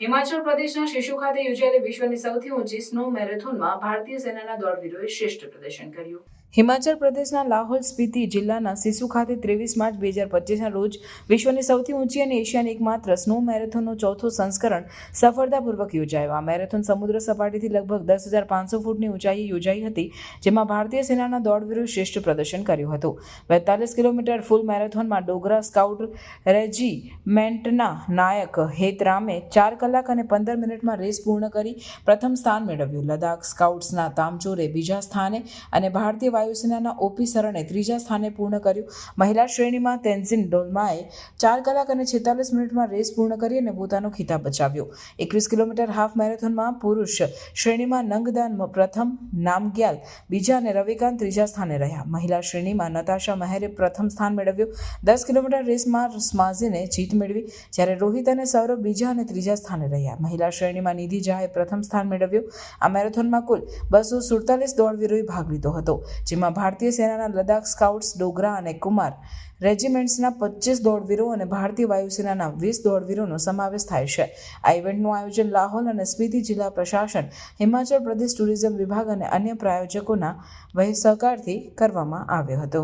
હિમાચલ પ્રદેશના શિશુ ખાતે યોજાયેલી વિશ્વની સૌથી ઊંચી સ્નો મેરેથોનમાં ભારતીય સેનાના દોડવીરોએ શ્રેષ્ઠ પ્રદર્શન કર્યું. હિમાચલ પ્રદેશના લાહોલ સ્પીતિ જિલ્લાના સિસુ ખાતે ત્રેવીસ માર્ચ બે હજાર પચીસના રોજ વિશ્વની સૌથી ઊંચી અને એશિયાની એકમાત્ર સ્નો મેરેથોનનો ચોથો સંસ્કરણ સફળતાપૂર્વક યોજાયો. આ મેરેથોન સમુદ્ર સપાટીથી લગભગ દસ હજાર પાંચસો ફૂટની ઊંચાઈએ યોજાઈ હતી, જેમાં ભારતીય સેનાના દોડવીરો શ્રેષ્ઠ પ્રદર્શન કર્યું હતું. બેતાલીસ કિલોમીટર ફૂલ મેરેથોનમાં ડોગરા સ્કાઉટ રેજીમેન્ટના નાયક હેતરામે ચાર કલાક અને પંદર મિનિટમાં રેસ પૂર્ણ કરી પ્રથમ સ્થાન મેળવ્યું. લદાખ સ્કાઉટ્સના તામચોરે બીજા સ્થાને અને ભારતીય વાયુસેનાના ઓપી સરણે ત્રીજા સ્થાને પૂર્ણ કર્યું. મહિલા શ્રેણીમાં તેન્ઝિન ડોલમાએ ચાર કલાક અને છેતાલીસ મિનિટમાં રેસ પૂર્ણ કરી અને પોતાનો ખિતાબ બચાવ્યો. એકવીસ કિલોમીટર હાફ મેરેથોનમાં પુરુષ શ્રેણીમાં નંગદાન પ્રથમ નામગ્યાલ, બીજા અને રવિકાંત ત્રીજા સ્થાને રહ્યા. મહિલા શ્રેણીમાં નતાશા મહેરે પ્રથમ સ્થાન મેળવ્યું. દસ કિલોમીટર રેસમાં સ્માઝીને જીત મેળવી, જ્યારે રોહિત અને સૌરભ બીજા અને ત્રીજા સ્થાને રહ્યા. મહિલા શ્રેણીમાં નિધિ ઝાએ પ્રથમ સ્થાન મેળવ્યું. આ મેરેથોનમાં કુલ બસો સુડતાલીસ દોડવીરોએ ભાગ લીધો હતો. જેમાં ભારતીય સેનાના લદાખ સ્કાઉટ્સ ડોગરા અને કુમાર રેજિમેન્ટ્સના પચીસ દોડવીરો અને ભારતીય વાયુસેનાના વીસ દોડવીરોનો સમાવેશ થાય છે. આ ઇવેન્ટનું આયોજન લાહોલ અને સ્પીતિ જિલ્લા પ્રશાસન, હિમાચલ પ્રદેશ ટુરિઝમ વિભાગ અને અન્ય પ્રાયોજકોના સહકારથી કરવામાં આવ્યો હતો.